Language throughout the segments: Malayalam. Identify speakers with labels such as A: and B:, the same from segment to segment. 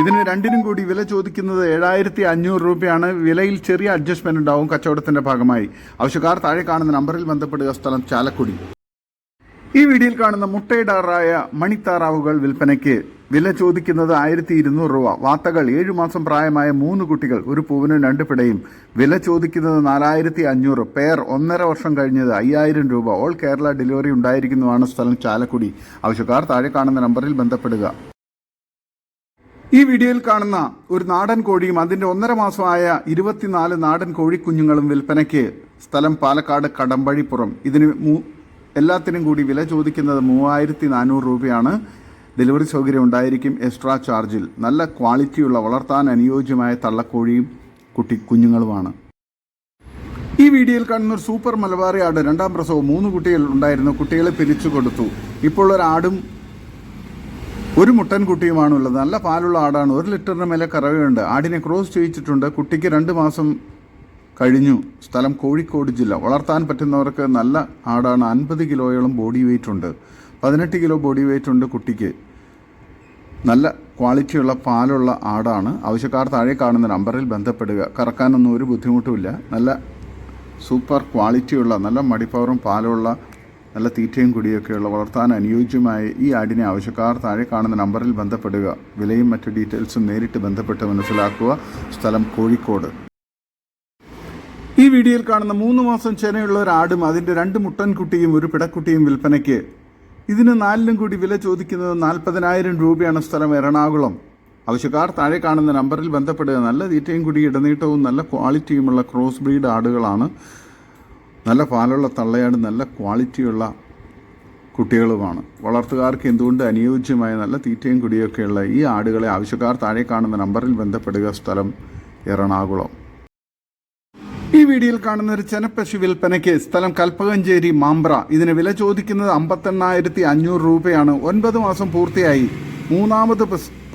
A: ഇതിന് രണ്ടിനും കൂടി വില ചോദിക്കുന്നത് ഏഴായിരത്തി അഞ്ഞൂറ് രൂപയാണ്. വിലയിൽ ചെറിയ അഡ്ജസ്റ്റ്മെന്റ് ഉണ്ടാവും കച്ചവടത്തിന്റെ ഭാഗമായി. ആവശ്യക്കാർ താഴെ കാണുന്ന നമ്പറിൽ ബന്ധപ്പെടുക. സ്ഥലം ചാലക്കുടി. ഈ വീഡിയോയിൽ കാണുന്ന മുട്ടയിടാറായ മണിത്താറാവുകൾ വിൽപ്പനയ്ക്ക് വില ചോദിക്കുന്നത് ആയിരത്തി ഇരുന്നൂറ് രൂപ. വാത്തകൾ ഏഴു മാസം പ്രായമായ മൂന്ന് കുട്ടികൾ ഒരു പൂവിനും രണ്ട് പിടയും. വില ചോദിക്കുന്നത് നാലായിരത്തി അഞ്ഞൂറ് പേർ ഒന്നര വർഷം കഴിഞ്ഞത് അയ്യായിരം രൂപ. ഓൾ കേരള ഡെലിവറി ഉണ്ടായിരിക്കുന്നതാണ് സ്ഥലം ചാലക്കുടി. ആവശ്യക്കാർ താഴെ കാണുന്ന നമ്പറിൽ ബന്ധപ്പെടുക. ഈ വീഡിയോയിൽ കാണുന്ന ഒരു നാടൻ കോഴിയും അതിന്റെ ഒന്നര മാസമായ ഇരുപത്തിനാല് നാടൻ കോഴിക്കുഞ്ഞുങ്ങളും വിൽപ്പനയ്ക്ക് സ്ഥലം പാലക്കാട് കടമ്പഴിപ്പുറം. ഇതിന് എല്ലാത്തിനും കൂടി വില ചോദിക്കുന്നത് മൂവായിരത്തി നാനൂറ് രൂപയാണ്. ഡെലിവറി സൗകര്യം ഉണ്ടായിരിക്കും എക്സ്ട്രാ ചാർജിൽ. നല്ല ക്വാളിറ്റിയുള്ള വളർത്താൻ അനുയോജ്യമായ തള്ളക്കോഴിയും കുട്ടി കുഞ്ഞുങ്ങളുമാണ്. ഈ വീഡിയോയിൽ കാണുന്ന ഒരു സൂപ്പർ മലബാറി ആട് രണ്ടാം പ്രസവം മൂന്ന് കുട്ടികൾ ഉണ്ടായിരുന്നു. കുട്ടികളെ പിരിച്ചു കൊടുത്തു ഇപ്പോൾ ഒരാടും ഒരു മുട്ടൻ കുട്ടിയുമാണുള്ളത്. നല്ല പാലുള്ള ആടാണ്. ഒരു ലിറ്ററിന് മേലെ കറവയുണ്ട്. ആടിനെ ക്രോസ് ചെയ്യിച്ചിട്ടുണ്ട്. കുട്ടിക്ക് രണ്ട് മാസം കഴിഞ്ഞു. സ്ഥലം കോഴിക്കോട് ജില്ല. വളർത്താൻ പറ്റുന്നവർക്ക് നല്ല ആടാണ്. അൻപത് കിലോയോളം ബോഡി വെയിറ്റ് ഉണ്ട്. പതിനെട്ട് കിലോ ബോഡി വെയിറ്റ് ഉണ്ട് കുട്ടിക്ക്. നല്ല ക്വാളിറ്റിയുള്ള പാലുള്ള ആടാണ്. ആവശ്യക്കാർ താഴെ കാണുന്ന നമ്പറിൽ ബന്ധപ്പെടുക. കറക്കാനൊന്നും ഒരു ബുദ്ധിമുട്ടുമില്ല. നല്ല സൂപ്പർ ക്വാളിറ്റിയുള്ള നല്ല മടിപ്പവറും പാലുള്ള നല്ല തീറ്റയും കുടിയൊക്കെയുള്ള വളർത്താൻ അനുയോജ്യമായ ഈ ആടിനെ ആവശ്യക്കാർ താഴെ കാണുന്ന നമ്പറിൽ ബന്ധപ്പെടുക. വിലയും മറ്റു ഡീറ്റെയിൽസും നേരിട്ട് ബന്ധപ്പെട്ട് മനസ്സിലാക്കുക. സ്ഥലം കോഴിക്കോട്. ഈ വീഡിയോയിൽ കാണുന്ന മൂന്ന് മാസം ചെനയുള്ള ഒരു ആടും അതിന്റെ രണ്ട് മുട്ടൻകുട്ടിയും ഒരു പിടക്കുട്ടിയും വിൽപ്പനയ്ക്ക്. ഇതിന് നാലിനും കൂടി വില ചോദിക്കുന്നത് നാൽപ്പതിനായിരം രൂപയാണ് സ്ഥലം എറണാകുളം. ആവശ്യക്കാർ താഴെ കാണുന്ന നമ്പറിൽ ബന്ധപ്പെടുക. നല്ല തീറ്റയും കൂടി ഇടനീട്ടവും നല്ല ക്വാളിറ്റിയുമുള്ള ക്രോസ് ബ്രീഡ് ആടുകളാണ് നല്ല പാലുള്ള തള്ളയാട് നല്ല ക്വാളിറ്റിയുള്ള കുട്ടികളുമാണ്. വളർത്തുകാർക്ക് എന്തുകൊണ്ട് അനുയോജ്യമായ നല്ല തീറ്റയും കുടിയൊക്കെയുള്ള ഈ ആടുകളെ ആവശ്യക്കാർ താഴെ കാണുന്ന നമ്പറിൽ ബന്ധപ്പെടുക സ്ഥലം എറണാകുളം. ഈ വീഡിയോയിൽ കാണുന്ന ഒരു ചെനപ്പശു വിൽപ്പനയ്ക്ക് സ്ഥലം കൽപ്പകഞ്ചേരി മാമ്പ്ര. ഇതിന് വില ചോദിക്കുന്നത് അമ്പത്തെണ്ണായിരത്തി അഞ്ഞൂറ് രൂപയാണ്. ഒൻപത് മാസം പൂർത്തിയായി. മൂന്നാമത്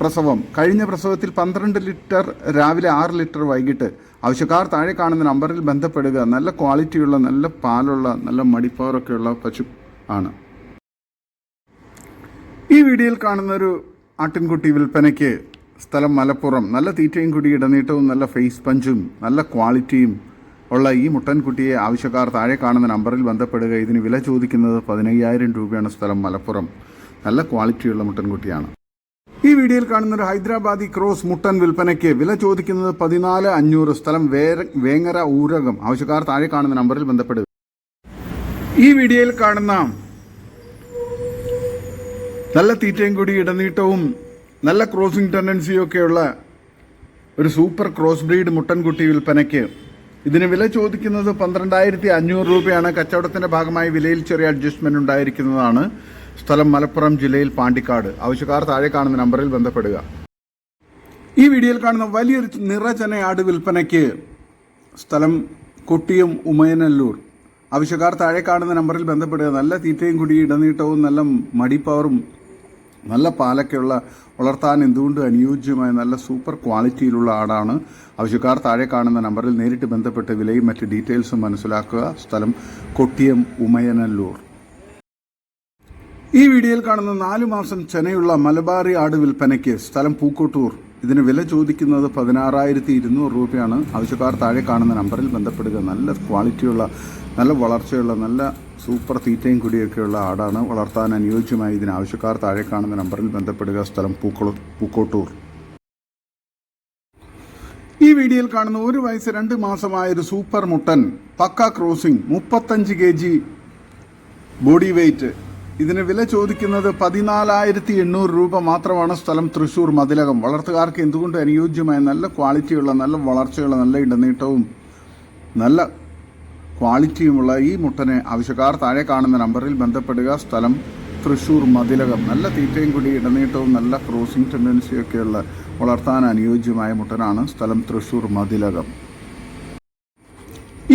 A: പ്രസവം. കഴിഞ്ഞ പ്രസവത്തിൽ പന്ത്രണ്ട് ലിറ്റർ രാവിലെ ആറ് ലിറ്റർ വൈകിട്ട് ആവശ്യക്കാർ താഴെ കാണുന്ന നമ്പറിൽ ബന്ധപ്പെടുക. നല്ല ക്വാളിറ്റിയുള്ള നല്ല പാലുള്ള നല്ല മടിപ്പവറൊക്കെയുള്ള പശു ആണ്. ഈ വീഡിയോയിൽ കാണുന്ന ഒരു ആട്ടിൻകുട്ടി വിൽപ്പനയ്ക്ക് സ്ഥലം മലപ്പുറം. നല്ല തീറ്റയും കുടി ഇടനീട്ടവും നല്ല ഫേസ് പഞ്ചും നല്ല ക്വാളിറ്റിയും ഉള്ള ഈ മുട്ടൻകുട്ടിയെ ആവശ്യക്കാർ താഴെ കാണുന്ന നമ്പറിൽ ബന്ധപ്പെടുക. ഇതിന് വില ചോദിക്കുന്നത് പതിനയ്യായിരം രൂപയാണ് സ്ഥലം മലപ്പുറം. നല്ല ക്വാളിറ്റിയുള്ള മുട്ടൻകുട്ടിയാണ്. ഈ വീഡിയോയിൽ കാണുന്ന ഒരു ഹൈദരാബാദി ക്രോസ് മുട്ടൻ വിൽപ്പനയ്ക്ക് വില ചോദിക്കുന്നത് പതിനാല് അഞ്ഞൂറ് സ്ഥലം വേങ്ങര ഊരകം. ആവശ്യക്കാർ താഴെ കാണുന്ന നമ്പറിൽ ബന്ധപ്പെടുക. ഈ വീഡിയോയിൽ കാണുന്ന നല്ല തീറ്റയും കൂടി ഇടനീട്ടവും നല്ല ക്രോസിംഗ് ടെൻഡൻസിയും ഒക്കെയുള്ള ഒരു സൂപ്പർ ക്രോസ് ബ്രീഡ് മുട്ടൻകുട്ടി വിൽപ്പനയ്ക്ക് ഇതിന് വില ചോദിക്കുന്നത് പന്ത്രണ്ടായിരത്തി അഞ്ഞൂറ് രൂപയാണ്. കച്ചവടത്തിന്റെ ഭാഗമായി വിലയിൽ ചെറിയ അഡ്ജസ്റ്റ്മെന്റ് ഉണ്ടായിരിക്കുന്നതാണ്. സ്ഥലം മലപ്പുറം ജില്ലയിൽ പാണ്ടിക്കാട്. ആവശ്യക്കാർ താഴെ കാണുന്ന നമ്പറിൽ ബന്ധപ്പെടുക. ഈ വീഡിയോയിൽ കാണുന്ന വലിയൊരു നിറചന ആട് വിൽപ്പനയ്ക്ക് സ്ഥലം കൊട്ടിയം ഉമയനല്ലൂർ. ആവശ്യക്കാർ താഴെ കാണുന്ന നമ്പറിൽ ബന്ധപ്പെടുക. നല്ല തീറ്റയും കുടി ഇടനീട്ടവും നല്ല മടിപ്പവറും നല്ല പാലൊക്കെയുള്ള വളർത്താൻ എന്തുകൊണ്ട് അനുയോജ്യമായ നല്ല സൂപ്പർ ക്വാളിറ്റിയിലുള്ള ആടാണ്. ആവശ്യക്കാർ താഴെ കാണുന്ന നമ്പറിൽ നേരിട്ട് ബന്ധപ്പെട്ട് വിലയും മറ്റ് ഡീറ്റെയിൽസും മനസ്സിലാക്കുക. സ്ഥലം കൊട്ടിയം ഉമയനല്ലൂർ. ഈ വീഡിയോയിൽ കാണുന്ന നാലു മാസം ചെനയുള്ള മലബാറി ആട് വിൽപ്പനയ്ക്ക് സ്ഥലം പൂക്കോട്ടൂർ. ഇതിന് വില ചോദിക്കുന്നത് പതിനാറായിരത്തി ഇരുന്നൂറ് രൂപയാണ്. ആവശ്യക്കാർ താഴെ കാണുന്ന നമ്പറിൽ ബന്ധപ്പെടുക. നല്ല ക്വാളിറ്റിയുള്ള നല്ല വളർച്ചയുള്ള നല്ല സൂപ്പർ തീറ്റയും കുടിയൊക്കെയുള്ള ആടാണ് വളർത്താൻ അനുയോജ്യമായി. ഇതിന് ആവശ്യക്കാർ താഴെ കാണുന്ന നമ്പറിൽ ബന്ധപ്പെടുക. സ്ഥലം പൂക്കോട്ടൂർ. ഈ വീഡിയോയിൽ കാണുന്ന ഒരു വയസ്സ് രണ്ട് മാസമായ ഒരു സൂപ്പർ മുട്ടൻ പക്ക ക്രോസിംഗ് മുപ്പത്തഞ്ച് കെ ജി ബോഡി വെയിറ്റ് ഇതിന് വില ചോദിക്കുന്നത് പതിനാലായിരത്തി എണ്ണൂറ് രൂപ മാത്രമാണ് സ്ഥലം തൃശൂർ മതിലകം. വളർത്തുകാർക്ക് എന്തുകൊണ്ട് അനുയോജ്യമായ നല്ല ക്വാളിറ്റിയുള്ള നല്ല വളർച്ചയുള്ള നല്ല ഇടനീട്ടവും നല്ല ക്വാളിറ്റിയുമുള്ള ഈ മുട്ടനെ ആവശ്യക്കാർ താഴെ കാണുന്ന നമ്പറിൽ ബന്ധപ്പെടുക. സ്ഥലം തൃശൂർ മതിലകം. നല്ല തീറ്റയും കൂടി ഇടനീട്ടവും നല്ല ക്രോസിംഗ് ടെൻഡൻസിയൊക്കെയുള്ള വളർത്താൻ അനുയോജ്യമായ മുട്ടനാണ് സ്ഥലം തൃശൂർ മതിലകം.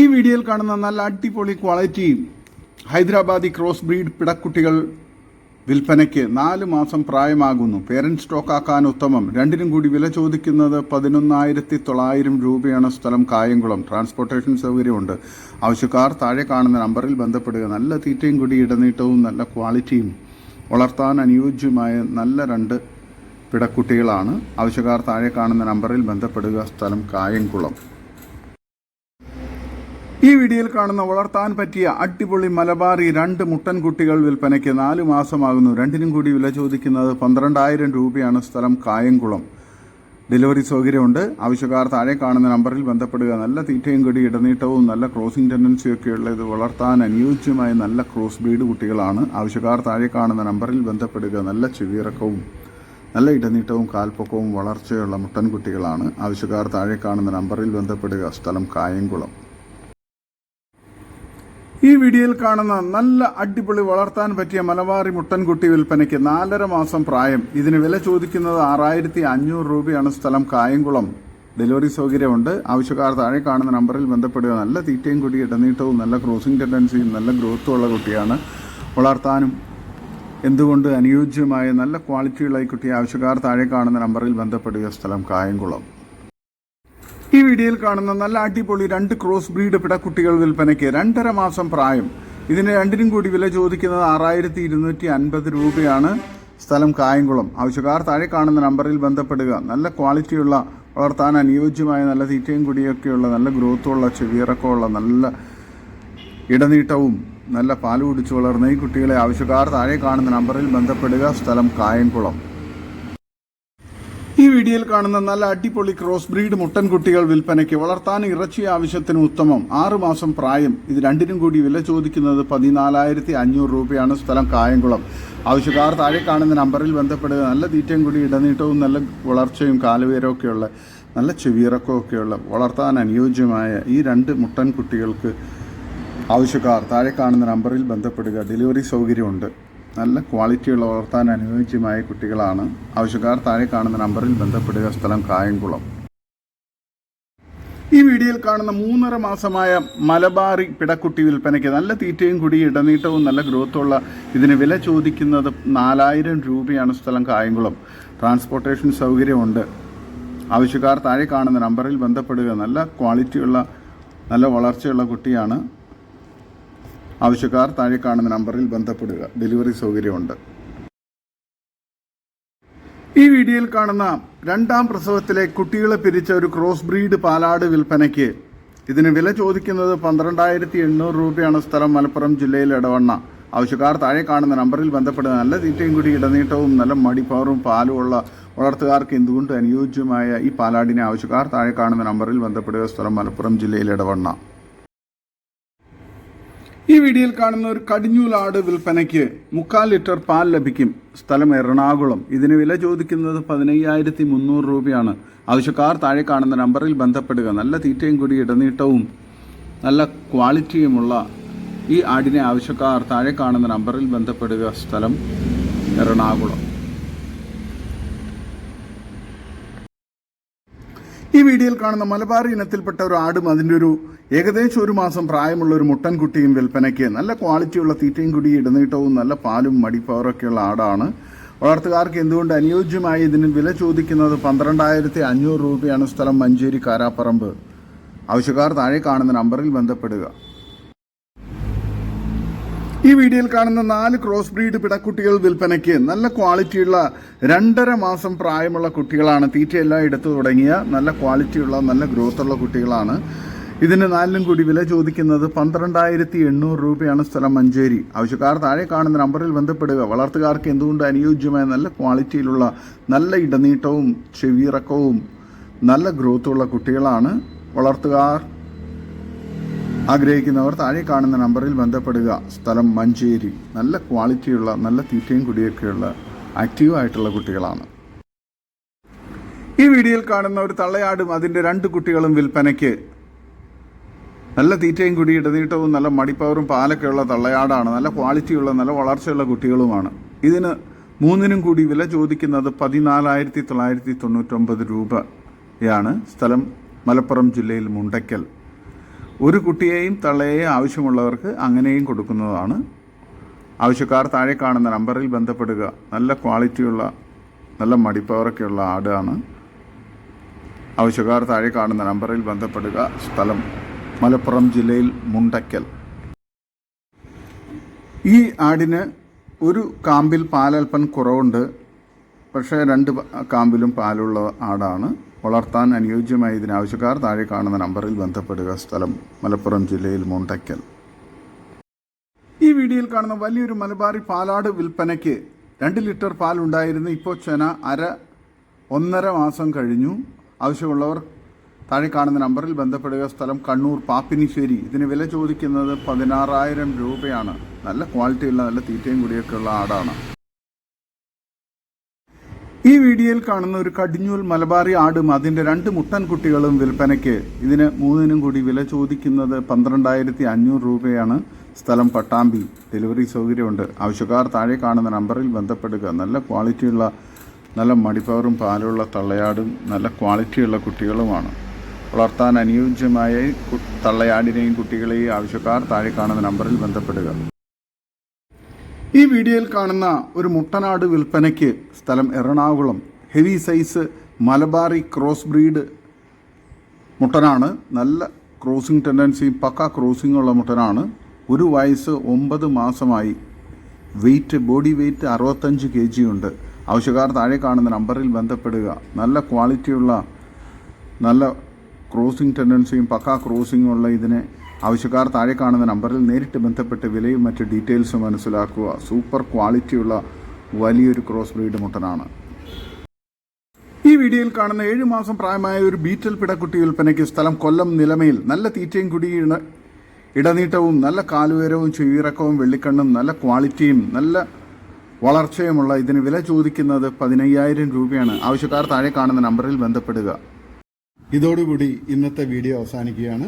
A: ഈ വീഡിയോയിൽ കാണുന്ന നല്ല അടിപൊളി ക്വാളിറ്റി ഹൈദരാബാദി ക്രോസ് ബ്രീഡ് പിടക്കുട്ടികൾ വിൽപ്പനയ്ക്ക് നാല് മാസം പ്രായമാകുന്നു. പേരന്റ് സ്റ്റോക്ക് ആക്കാൻ ഉത്തമം. രണ്ടിനും കൂടി വില ചോദിക്കുന്നത് പതിനൊന്നായിരത്തി തൊള്ളായിരം രൂപയാണ് സ്ഥലം കായംകുളം. ട്രാൻസ്പോർട്ടേഷൻ സൗകര്യമുണ്ട്. ആവശ്യക്കാർ താഴെ കാണുന്ന നമ്പറിൽ ബന്ധപ്പെടുക. നല്ല തീറ്റയും കൂടി ഇടനീട്ടവും നല്ല ക്വാളിറ്റിയും വളർത്താൻ അനുയോജ്യമായ നല്ല രണ്ട് പിടക്കുട്ടികളാണ്. ആവശ്യക്കാർ താഴെ കാണുന്ന നമ്പറിൽ ബന്ധപ്പെടുക. സ്ഥലം കായംകുളം. ഈ വീഡിയോയിൽ കാണുന്ന വളർത്താൻ പറ്റിയ അടിപൊളി മലബാറി രണ്ട് മുട്ടൻ കുട്ടികൾ വിൽപ്പനയ്ക്ക് നാല് മാസമാകുന്നു. രണ്ടിനും കൂടി വില ചോദിക്കുന്നത് പന്ത്രണ്ടായിരം രൂപയാണ് സ്ഥലം കായംകുളം. ഡെലിവറി സൗകര്യമുണ്ട്. ആവശ്യക്കാർ താഴെ കാണുന്ന നമ്പറിൽ ബന്ധപ്പെടുക. നല്ല തീറ്റയും കൂടി ഇടനീട്ടവും നല്ല ക്രോസിംഗ് ടെൻഡൻസിയൊക്കെ ഉള്ളത് വളർത്താൻ അനുയോജ്യമായ നല്ല ക്രോസ് ബ്രീഡ് കുട്ടികളാണ്. ആവശ്യക്കാർ താഴെ കാണുന്ന നമ്പറിൽ ബന്ധപ്പെടുക. നല്ല ചെവിയിറക്കവും നല്ല ഇടനീട്ടവും കാൽപ്പൊക്കവും വളർച്ചയുള്ള മുട്ടൻ കുട്ടികളാണ്. ആവശ്യക്കാർ താഴെ കാണുന്ന നമ്പറിൽ ബന്ധപ്പെടുക. സ്ഥലം കായംകുളം. ഈ വീഡിയോയിൽ കാണുന്ന നല്ല അടിപൊളി വളർത്താൻ പറ്റിയ മലബാറി മുട്ടൻകുട്ടി വിൽപ്പനയ്ക്ക് നാലര മാസം പ്രായം. ഇതിന് വില ചോദിക്കുന്നത് ആറായിരത്തി അഞ്ഞൂറ് രൂപയാണ് സ്ഥലം. കായംകുളം. ഡെലിവറി സൗകര്യമുണ്ട്. ആവശ്യക്കാർ താഴെ കാണുന്ന നമ്പറിൽ ബന്ധപ്പെടുക. നല്ല തീറ്റയും കുട്ടി ഇടനീട്ടവും നല്ല ക്രോസിംഗ് ടെൻഡൻസിയും നല്ല ഗ്രോത്തും ഉള്ള കുട്ടിയാണ് വളർത്താനും എന്തുകൊണ്ട് അനുയോജ്യമായ നല്ല ക്വാളിറ്റിയുള്ള ഈ കുട്ടി ആവശ്യക്കാർ താഴെ കാണുന്ന നമ്പറിൽ ബന്ധപ്പെടുക. സ്ഥലം കായംകുളം. ഈ വീഡിയോയിൽ കാണുന്ന നല്ല അടിപൊളി രണ്ട് ക്രോസ് ബ്രീഡ് പിടക്കുട്ടികൾ വിൽപ്പനയ്ക്ക് രണ്ടര മാസം പ്രായം. ഇതിന് രണ്ടിനും കൂടി വില ചോദിക്കുന്നത് ആറായിരത്തി ഇരുന്നൂറ്റി അൻപത് രൂപയാണ്. സ്ഥലം കായംകുളം. ആവശ്യക്കാർ താഴെ കാണുന്ന നമ്പറിൽ ബന്ധപ്പെടുക. നല്ല ക്വാളിറ്റിയുള്ള വളർത്താൻ അനുയോജ്യമായ നല്ല തീറ്റയും കുടിയൊക്കെയുള്ള നല്ല ഗ്രോത്തുള്ള ചെവിയിറക്കമുള്ള നല്ല ഇടനീട്ടവും നല്ല പാൽ കുടിച്ചു വളർന്ന ഈ കുട്ടികളെ ആവശ്യക്കാർ താഴെ കാണുന്ന നമ്പറിൽ ബന്ധപ്പെടുക. സ്ഥലം കായംകുളം. വീഡിയോയിൽ കാണുന്ന നല്ല അടിപൊളി ക്രോസ് ബ്രീഡ് മുട്ടൻ കുട്ടികൾ വിൽപ്പനയ്ക്ക് വളർത്താൻ ഇറച്ചി ആവശ്യത്തിന് ഉത്തമം. ആറുമാസം പ്രായം. ഇത് രണ്ടിനും കൂടി വില ചോദിക്കുന്നത് പതിനാലായിരത്തി അഞ്ഞൂറ് രൂപയാണ് സ്ഥലം കായംകുളം. ആവശ്യക്കാർ താഴെ കാണുന്ന നമ്പറിൽ ബന്ധപ്പെടുക. നല്ല തീറ്റയും കൂടി ഇടനീട്ടവും നല്ല വളർച്ചയും കാലുവേരമൊക്കെയുള്ള നല്ല ചെവിയിറക്കമൊക്കെയുള്ള വളർത്താൻ അനുയോജ്യമായ ഈ രണ്ട് മുട്ടൻ കുട്ടികൾക്ക് ആവശ്യക്കാർ താഴെ കാണുന്ന നമ്പറിൽ ബന്ധപ്പെടുക. ഡെലിവറി സൗകര്യമുണ്ട്. നല്ല ക്വാളിറ്റിയുള്ള വളർത്താൻ അനുയോജ്യമായ കുട്ടികളാണ്. ആവശ്യക്കാർ താഴെ കാണുന്ന നമ്പറിൽ ബന്ധപ്പെടുക. സ്ഥലം കായംകുളം. ഈ വീഡിയോയിൽ കാണുന്ന മൂന്നര മാസമായ മലബാറി പിടക്കുട്ടി വിൽപ്പനയ്ക്ക് നല്ല തീറ്റയും കുടി ഇടനീട്ടവും നല്ല ഗ്രോത്തുള്ള ഇതിന് വില ചോദിക്കുന്നത് നാലായിരം രൂപയാണ് സ്ഥലം കായംകുളം. ട്രാൻസ്പോർട്ടേഷൻ സൗകര്യമുണ്ട്. ആവശ്യക്കാർ താഴെ കാണുന്ന നമ്പറിൽ ബന്ധപ്പെടുക. നല്ല ക്വാളിറ്റിയുള്ള നല്ല വളർച്ചയുള്ള കുട്ടിയാണ് ആവശ്യക്കാർ താഴെ കാണുന്ന നമ്പറിൽ ബന്ധപ്പെടുക. ഡെലിവറി സൗകര്യമുണ്ട്. ഈ വീഡിയോയിൽ കാണുന്ന രണ്ടാം പ്രസവത്തിലെ കുട്ടികളെ പിരിച്ച ഒരു ക്രോസ് ബ്രീഡ് പാലാട് വിൽപ്പനയ്ക്ക് ഇതിന് വില ചോദിക്കുന്നത് പന്ത്രണ്ടായിരത്തി എണ്ണൂറ് രൂപയാണ് സ്ഥലം മലപ്പുറം ജില്ലയിൽ ഇടവണ്ണ ആവശ്യക്കാർ താഴെ കാണുന്ന നമ്പറിൽ ബന്ധപ്പെടുക. നല്ല തീറ്റയും കൂടി ഇടനീട്ടവും നല്ല മടിപ്പവറും പാലും ഉള്ള വളർത്തുകാർക്ക് എന്തുകൊണ്ട് അനുയോജ്യമായ ഈ പാലാടിനെ ആവശ്യക്കാർ താഴെ കാണുന്ന നമ്പറിൽ ബന്ധപ്പെടുക? സ്ഥലം മലപ്പുറം ജില്ലയിൽ ഇടവണ്ണ ഈ വീഡിയോയിൽ കാണുന്ന ഒരു കടിഞ്ഞൂലാട് വിൽപ്പനയ്ക്ക് മുക്കാൽ ലിറ്റർ പാൽ ലഭിക്കും. സ്ഥലം എറണാകുളം. ഇതിന് വില ചോദിക്കുന്നത് പതിനയ്യായിരത്തി മുന്നൂറ് രൂപയാണ്. ആവശ്യക്കാർ താഴെ കാണുന്ന നമ്പറിൽ ബന്ധപ്പെടുക. നല്ല തീറ്റയും കൂടി ഇടനീട്ടവും നല്ല ക്വാളിറ്റിയുമുള്ള ഈ ആടിനെ ആവശ്യക്കാർ താഴെ കാണുന്ന നമ്പറിൽ ബന്ധപ്പെടുക. സ്ഥലം എറണാകുളം. ഈ വീഡിയോയിൽ കാണുന്ന മലബാർ ഇനത്തിൽപ്പെട്ട ഒരു ആടും അതിന്റെ ഒരു ഏകദേശം ഒരു മാസം പ്രായമുള്ള ഒരു മുട്ടൻകുട്ടിയും വിൽപ്പനയ്ക്ക് നല്ല ക്വാളിറ്റിയുള്ള തീറ്റയും കുടി ഇടനീട്ടവും നല്ല പാലും മടിപ്പവറൊക്കെയുള്ള ആടാണ്. വളർത്തുകാർക്ക് എന്തുകൊണ്ട് അനുയോജ്യമായി ഇതിന് വില ചോദിക്കുന്നത്? പന്ത്രണ്ടായിരത്തി അഞ്ഞൂറ് രൂപയാണ് സ്ഥലം മഞ്ചേരി കാരാപ്പറമ്പ്. ആവശ്യക്കാർ താഴെ കാണുന്ന നമ്പറിൽ ബന്ധപ്പെടുക. ഈ വീഡിയോയിൽ കാണുന്ന നാല് ക്രോസ് ബ്രീഡ് പിടക്കുട്ടികൾ വിൽപ്പനയ്ക്ക് നല്ല ക്വാളിറ്റിയുള്ള രണ്ടര മാസം പ്രായമുള്ള കുട്ടികളാണ് തീറ്റയെല്ലാം എടുത്തു തുടങ്ങിയ നല്ല ക്വാളിറ്റിയുള്ള നല്ല ഗ്രോത്ത് ഉള്ള കുട്ടികളാണ്. ഇതിന് നാലിലും കൂടി വില ചോദിക്കുന്നത് പന്ത്രണ്ടായിരത്തി എണ്ണൂറ് രൂപയാണ് സ്ഥലം മഞ്ചേരി. ആവശ്യക്കാർ താഴെ കാണുന്ന നമ്പറിൽ ബന്ധപ്പെടുക. വളർത്തുകാർക്ക് എന്തുകൊണ്ട് അനുയോജ്യമായ നല്ല ക്വാളിറ്റിയിലുള്ള നല്ല ഇടനീട്ടവും ചെവിയിറക്കവും നല്ല ഗ്രോത്തുള്ള കുട്ടികളാണ് വളർത്തുകാർ. ആഗ്രഹിക്കുന്നവർ താഴെ കാണുന്ന നമ്പറിൽ ബന്ധപ്പെടുക. സ്ഥലം മഞ്ചേരി. നല്ല ക്വാളിറ്റിയുള്ള നല്ല തീറ്റയും കുടിയൊക്കെയുള്ള ആക്റ്റീവ് ആയിട്ടുള്ള കുട്ടികളാണ്. ഈ വീഡിയോയിൽ കാണുന്ന ഒരു തള്ളയാടും അതിന്റെ രണ്ട് കുട്ടികളും വിൽപ്പനയ്ക്ക്. നല്ല തീറ്റയും കുടി ഇടനീട്ടവും നല്ല മടിപ്പവറും പാലൊക്കെയുള്ള തള്ളയാടാണ്. നല്ല ക്വാളിറ്റിയുള്ള നല്ല വളർച്ചയുള്ള കുട്ടികളുമാണ്. ഇതിന് മൂന്നിനും കൂടി വില ചോദിക്കുന്നത് പതിനാലായിരത്തി തൊള്ളായിരത്തി തൊണ്ണൂറ്റൊമ്പത് രൂപയാണ്. സ്ഥലം മലപ്പുറം ജില്ലയിൽ മുണ്ടയ്ക്കൽ
B: ഒരു കുട്ടിയെയും തള്ളയെയും ആവശ്യമുള്ളവർക്ക് അങ്ങനെയും കൊടുക്കുന്നതാണ്. ആവശ്യക്കാർ താഴെ കാണുന്ന നമ്പറിൽ ബന്ധപ്പെടുക. നല്ല ക്വാളിറ്റിയുള്ള നല്ല മടിപ്പവറൊക്കെയുള്ള ആടാണ്. ആവശ്യക്കാർ താഴെ കാണുന്ന നമ്പറിൽ ബന്ധപ്പെടുക. സ്ഥലം മലപ്പുറം ജില്ലയിൽ മുണ്ടയ്ക്കൽ ഈ ആടിന് ഒരു കാമ്പിൽ പാലൽപ്പൻ കുറവുണ്ട്. പക്ഷേ രണ്ട് കാമ്പിലും പാലുള്ള ആടാണ്. വളർത്താൻ അനുയോജ്യമായ ഇതിനാവശ്യക്കാർ താഴെ കാണുന്ന നമ്പറിൽ ബന്ധപ്പെടുക. സ്ഥലം മലപ്പുറം ജില്ലയിൽ മുണ്ടയ്ക്കൽ ഈ വീഡിയോയിൽ കാണുന്ന വലിയൊരു മലബാറി പാലാട് വിൽപ്പനയ്ക്ക് രണ്ട് ലിറ്റർ പാൽ ഉണ്ടായിരുന്നു. ഇപ്പോൾ ചെന അര ഒന്നര മാസം കഴിഞ്ഞു. ആവശ്യമുള്ളവർ താഴെ കാണുന്ന നമ്പറിൽ ബന്ധപ്പെടുക. സ്ഥലം കണ്ണൂർ പാപ്പിനിശ്ശേരി. ഇതിന് വില ചോദിക്കുന്നത് പതിനാറായിരം രൂപയാണ്. നല്ല ക്വാളിറ്റിയുള്ള നല്ല തീറ്റയും കൂടിയൊക്കെയുള്ള ആടാണ്. ഈ വീഡിയോയിൽ കാണുന്ന ഒരു കടിഞ്ഞൂൽ മലബാറി ആടും അതിന്റെ രണ്ട് മുട്ടൻ കുട്ടികളും വിൽപ്പനയ്ക്ക് ഇതിന് മൂന്നിനും കൂടി വില ചോദിക്കുന്നത് പന്ത്രണ്ടായിരത്തി അഞ്ഞൂറ് രൂപയാണ്. സ്ഥലം പട്ടാമ്പി. ഡെലിവറി സൗകര്യമുണ്ട്. ആവശ്യക്കാർ താഴെ കാണുന്ന നമ്പറിൽ ബന്ധപ്പെടുക. നല്ല ക്വാളിറ്റിയുള്ള നല്ല മടിപ്പവറും പാലുള്ള തള്ളയാടും നല്ല ക്വാളിറ്റിയുള്ള കുട്ടികളുമാണ്. വളർത്താൻ അനുയോജ്യമായ തള്ളയാടിനെയും കുട്ടികളെയും ആവശ്യക്കാർ താഴെ കാണുന്ന നമ്പറിൽ ബന്ധപ്പെടുക. ഈ വീഡിയോയിൽ കാണുന്ന ഒരു മുട്ടനാട് വിൽപ്പനയ്ക്ക് സ്ഥലം Ernakulam. Heavy size Malabari cross breed മുട്ടനാണ്. നല്ല ക്രോസിംഗ് ടെൻഡൻസിയും പക്ക ക്രോസിംഗ് ഉള്ള മുട്ടനാണ്. ഒരു വയസ്സ് ഒമ്പത് മാസമായി. വെയിറ്റ് ബോഡി വെയിറ്റ് അറുപത്തഞ്ച് കെ ജി ഉണ്ട്. ആവശ്യക്കാർ താഴെ കാണുന്ന നമ്പറിൽ ബന്ധപ്പെടുക. നല്ല ക്വാളിറ്റിയുള്ള നല്ല ക്രോസിംഗ് ടെൻഡൻസിയും പക്ക ക്രോസിംഗും ഉള്ള ഇതിനെ ആവശ്യക്കാർ താഴെ കാണുന്ന നമ്പറിൽ നേരിട്ട് ബന്ധപ്പെട്ട് വിലയും മറ്റ് ഡീറ്റെയിൽസും മനസ്സിലാക്കുക. സൂപ്പർ ക്വാളിറ്റിയുള്ള വലിയൊരു ക്രോസ് ബ്രീഡ് മുട്ടനാണ്. ഈ വീഡിയോയിൽ കാണുന്ന ഏഴു മാസം പ്രായമായ ഒരു ബീറ്റൽ പിടക്കുട്ടി വിൽപ്പനയ്ക്ക് സ്ഥലം കൊല്ലം നിലമയിൽ. നല്ല തീറ്റയും കുടി ഇട ഇടനീട്ടവും നല്ല കാലുയരവും ചെവിയിറക്കവും വെള്ളിക്കണ്ണും നല്ല ക്വാളിറ്റിയും നല്ല വളർച്ചയുമുള്ള ഇതിന് വില ചോദിക്കുന്നത് പതിനയ്യായിരം രൂപയാണ്. ആവശ്യക്കാർ താഴെ കാണുന്ന നമ്പറിൽ ബന്ധപ്പെടുക.
A: ഇതോടുകൂടി ഇന്നത്തെ വീഡിയോ അവസാനിക്കുകയാണ്.